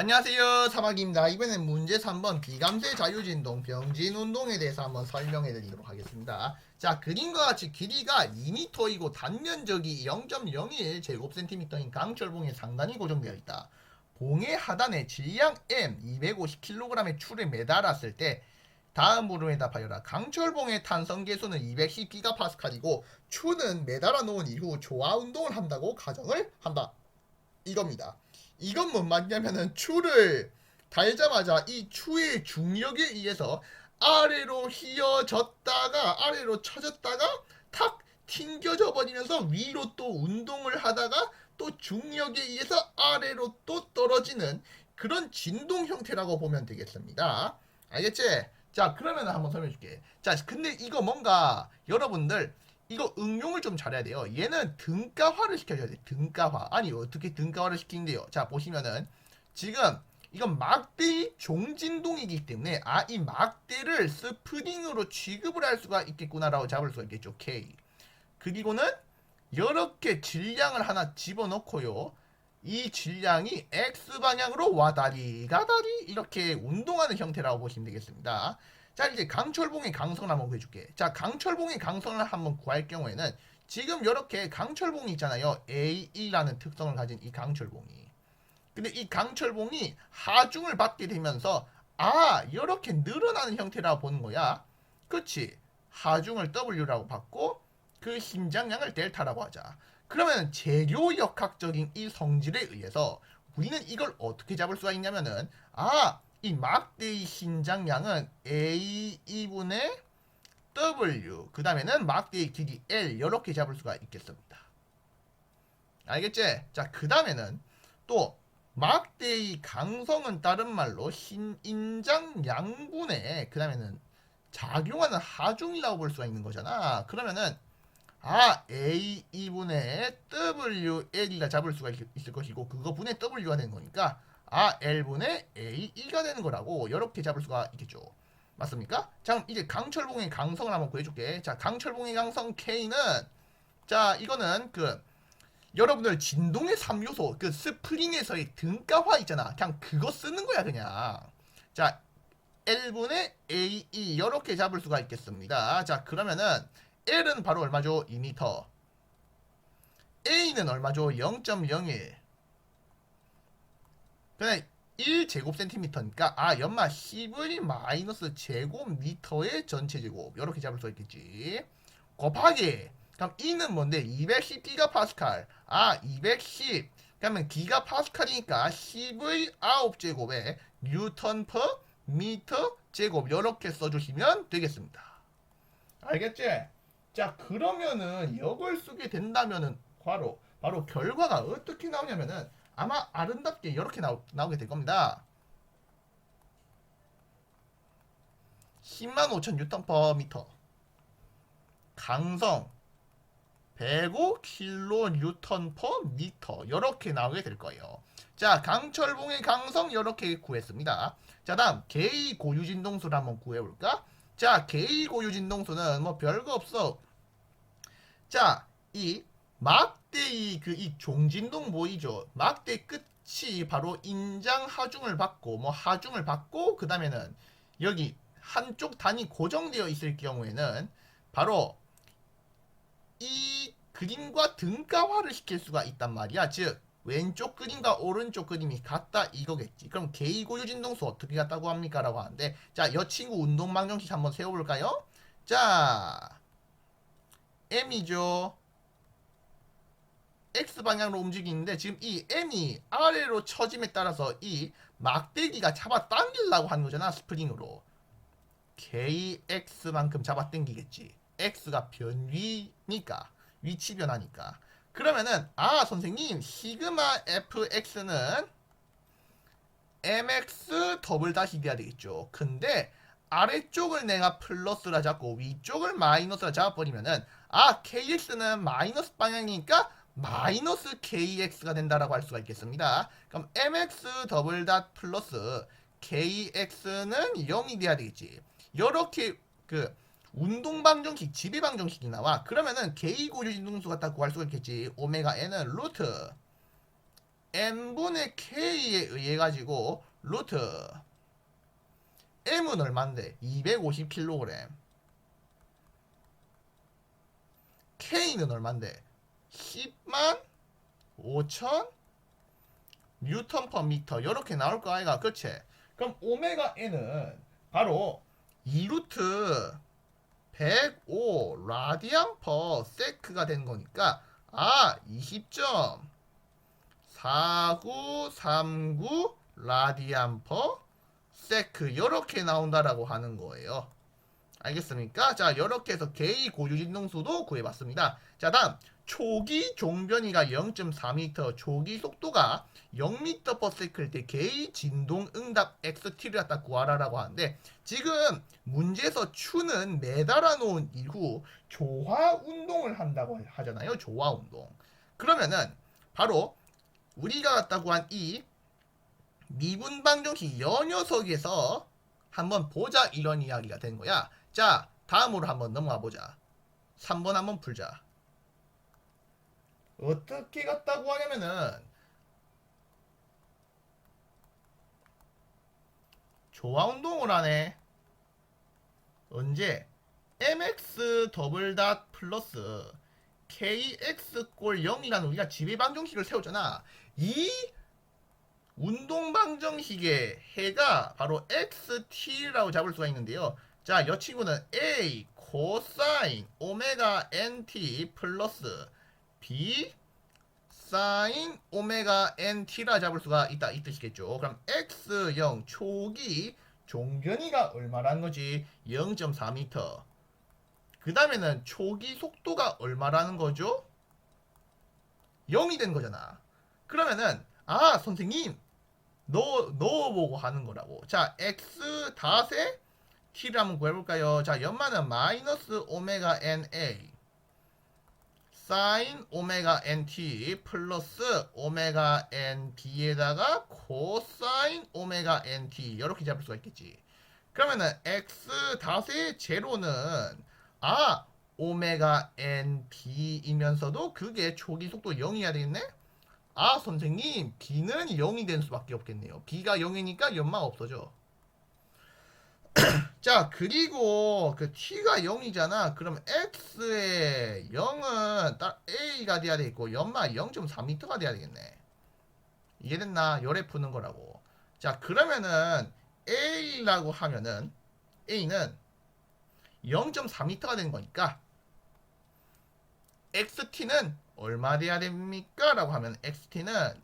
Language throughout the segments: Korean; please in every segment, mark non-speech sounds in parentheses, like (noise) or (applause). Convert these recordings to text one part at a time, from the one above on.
안녕하세요. 사막입니다. 이번엔 문제 3번 비감세 자유진동 병진 운동에 대해서 한번 설명해 드리도록 하겠습니다. 자 그림과 같이 길이가 2m이고 단면적이 0.01 제곱센티미터인 강철봉에 상단이 고정되어 있다. 봉의 하단에 질량 M 250kg의 추를 매달았을 때 다음으로 해답하여라. 강철봉의 탄성 계수는 210기가파스칼이고 추는 매달아 놓은 이후 조화 운동을 한다고 가정을 한다. 이겁니다 이건 뭔 말이냐면은 추를 달자마자 이 추의 중력에 의해서 아래로 휘어졌다가 아래로 쳐졌다가 탁 튕겨져 버리면서 위로 또 운동을 하다가 또 중력에 의해서 아래로 또 떨어지는 그런 진동 형태라고 보면 되겠습니다. 알겠지? 자 그러면 한번 설명해 줄게. 자 근데 이거 뭔가 여러분들 이거 응용을 좀 잘해야 돼요. 얘는 등가화를 시켜줘야 돼. 등가화. 아니 어떻게 등가화를 시키는데요? 자 보시면은 지금 이건 막대의 종진동이기 때문에 아 이 막대를 스프링으로 취급을 할 수가 있겠구나라고 잡을 수가 있겠죠. K. 그리고는 이렇게 질량을 하나 집어넣고요. 이 질량이 X 방향으로 와다리 가다리 이렇게 운동하는 형태라고 보시면 되겠습니다. 자 이제 강철봉의 강성을 한번 구해줄게. 자 강철봉의 강성을 한번 구할 경우에는 지금 이렇게 강철봉이 있잖아요. AE라는 특성을 가진 이 강철봉이. 근데 이 강철봉이 하중을 받게 되면서 아 이렇게 늘어나는 형태라고 보는 거야. 그렇지. 하중을 W라고 받고 그 힘장량을 델타라고 하자. 그러면 재료 역학적인 이 성질에 의해서 우리는 이걸 어떻게 잡을 수가 있냐면은 아 이 막대의 신장량은 A 2분의 W 그 다음에는 막대의 길이 L 이렇게 잡을 수가 있겠습니다. 알겠지? 자 그 다음에는 또 막대의 강성은 다른 말로 신 인장 양분의 그 다음에는 작용하는 하중이라고 볼 수가 있는 거잖아. 그러면은 아 A 2분의 W L이가 잡을 수가 있, 있을 것이고 그거 분의 W가 되는 거니까 아 L분의 AE가 되는 거라고 이렇게 잡을 수가 있겠죠. 맞습니까? 자 그럼 이제 강철봉의 강성을 한번 구해줄게. 자 강철봉의 강성 K는 자 이거는 그 여러분들 진동의 3요소 그 스프링에서의 등가화 있잖아. 그냥 그거 쓰는 거야 그냥. 자 L분의 AE 이렇게 잡을 수가 있겠습니다. 자 그러면은 L은 바로 얼마죠? 2m. A는 얼마죠? 0.01. 그냥 1제곱센티미터니까 아 연마 10의 마이너스 제곱미터의 전체 제곱 이렇게 잡을 수 있겠지. 곱하기 그럼 E는 뭔데? 210 기가파스칼. 아 210. 그러면 기가파스칼이니까 10의 9제곱에 뉴턴 퍼 미터 제곱 이렇게 써주시면 되겠습니다. 알겠지? 자 그러면은 이걸 쓰게 된다면은 바로 바로 결과가 어떻게 나오냐면은 아마 아름답게 이렇게 나오, 나오게 될 겁니다. 10만 5천 뉴턴 퍼 미터 강성 105 킬로 뉴턴 퍼 미터 이렇게 나오게 될 거예요. 자 강철봉의 강성 이렇게 구했습니다. 자 다음 개의 고유진동수를 한번 구해볼까? 자 개의 고유진동수는 뭐 별거 없어. 자이 막 대의 그 이 종진동 보이죠? 막대 끝이 바로 인장 하중을 받고 뭐 하중을 받고 그 다음에는 여기 한쪽 단이 고정되어 있을 경우에는 바로 이 그림과 등가화를 시킬 수가 있단 말이야. 즉 왼쪽 그림과 오른쪽 그림이 같다 이거겠지. 그럼 개이고유 진동수 어떻게 같다고 합니까? 라고 하는데 자, 여 친구 운동 방정식 한번 세워볼까요? 자, M이죠. X 방향으로 움직이는데 지금 이 M이 아래로 처짐에 따라서 이 막대기가 잡아 당기려고 하는 거잖아 스프링으로. KX만큼 잡아 당기겠지. X가 변위니까 위치 변하니까. 그러면은 아 선생님 시그마 FX는 MX 더블 다시 돼야 되겠죠. 근데 아래쪽을 내가 플러스라 잡고 위쪽을 마이너스라 잡아버리면은 아 KX는 마이너스 방향이니까 마이너스 KX가 된다라고 할 수가 있겠습니다. 그럼 MX 더블 닷 플러스 KX는 0이 돼야 되겠지. 이렇게 그 운동 방정식, 지배 방정식이 나와. 그러면은 K 고유 진동수 같다 구할 수가 있겠지. 오메가 N은 루트 n분의 k에 의해 가지고 루트 m은 얼마인데 250kg k는 얼마인데 10만 5천 뉴턴 퍼 미터 이렇게 나올 거 아이가 그치 그럼 오메가 n은 바로 2루트 105 라디안 퍼 세크가 된 거니까 아 20.4939 라디안 퍼 세크 이렇게 나온다라고 하는 거예요. 알겠습니까? 자, 이렇게 해서 개의 고유 진동수도 구해봤습니다. 자, 다음 초기 종변이가 0.4m, 초기 속도가 0m/s일 때 개의 진동 응답 xt를 갖다 구하라라고 하는데 지금 문제에서 추는 매달아 놓은 이후 조화 운동을 한다고 하잖아요. 조화 운동. 그러면은 바로 우리가 갖다고 한이 미분 방정식 여 녀석에서 한번 보자 이런 이야기가 된 거야. 자, 다음으로 한번 넘어가 보자. 3번 한번 풀자. 어떻게 갔다고 하냐면은 조화 운동을 하네. 언제? mx 더블 닷 플러스 kx 꼴 0이라는 우리가 지배 방정식을 세웠잖아. 이 운동 방정식의 해가 바로 xt라고 잡을 수가 있는데요. 자, 이 친구는 a 코사인 오메가 nt 플러스 b 사인 오메가 nt라 잡을 수가 있다 이 뜻이겠죠. 그럼 x0 초기 종변이가 얼마라는 거지? 0.4m. 그 다음에는 초기 속도가 얼마라는 거죠? 0이 된 거잖아. 그러면은 아 선생님 넣어 넣어보고 하는 거라고. 자 x 닷에 t를 한번 구해볼까요? 자 연마는 마이너스 오메가 na 사인 오메가 nt 플러스 오메가 nb에다가 코사인 오메가 nt 이렇게 잡을 수가 있겠지. 그러면은 x 닷의 제로는 아 오메가 nb이면서도 그게 초기 속도 0이어야 되겠네? 아 선생님 b는 0이 될 수밖에 없겠네요. b가 0이니까 연마 없어져. (coughs) 자 그리고 그 t가 0이잖아. 그럼 x의 0은 딱 a가 돼야 되겠고 연마 0.4m가 돼야 되겠네. 이해됐나? 열에 푸는 거라고. 자 그러면은 a라고 하면은 a는 0.4m가 되는 거니까 xt는 얼마 돼야 됩니까? 라고 하면 xt는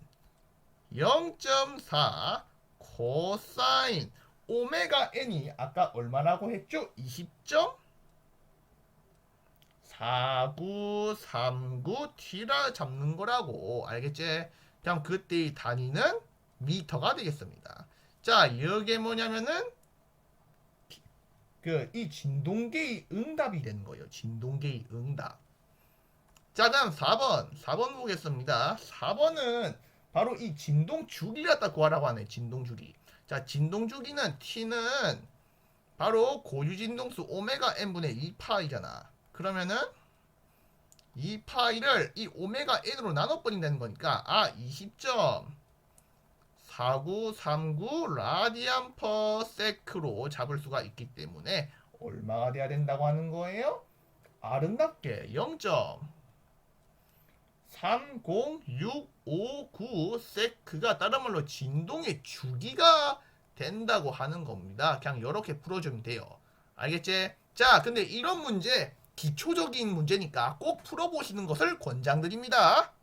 0.4 코사인 오메가 n이 아까 얼마라고 했죠? 20.4939t라 잡는 거라고 알겠지? 그럼 그때의 단위는 미터가 되겠습니다. 자, 이게 뭐냐면은 그 이 진동계의 응답이 되는 거예요. 진동계의 응답. 자, 다음 4번. 4번 보겠습니다. 4번은 바로 이 진동 갖다 구하라고 하네. 진동 주기. 자, 진동 주기는 t는 바로 고유 진동수 오메가 n분의 2파이잖아. 그러면은 2파이를 이 오메가 n으로 나눠 버린다는 거니까 아, 20.4939 라디안 퍼 세크로 잡을 수가 있기 때문에 얼마가 돼야 된다고 하는 거예요? 아름답게 0. 30659 세크가 다른 말로 진동의 주기가 된다고 하는 겁니다. 그냥 이렇게 풀어주면 돼요. 알겠지? 자, 근데 이런 문제 기초적인 문제니까 꼭 풀어보시는 것을 권장드립니다.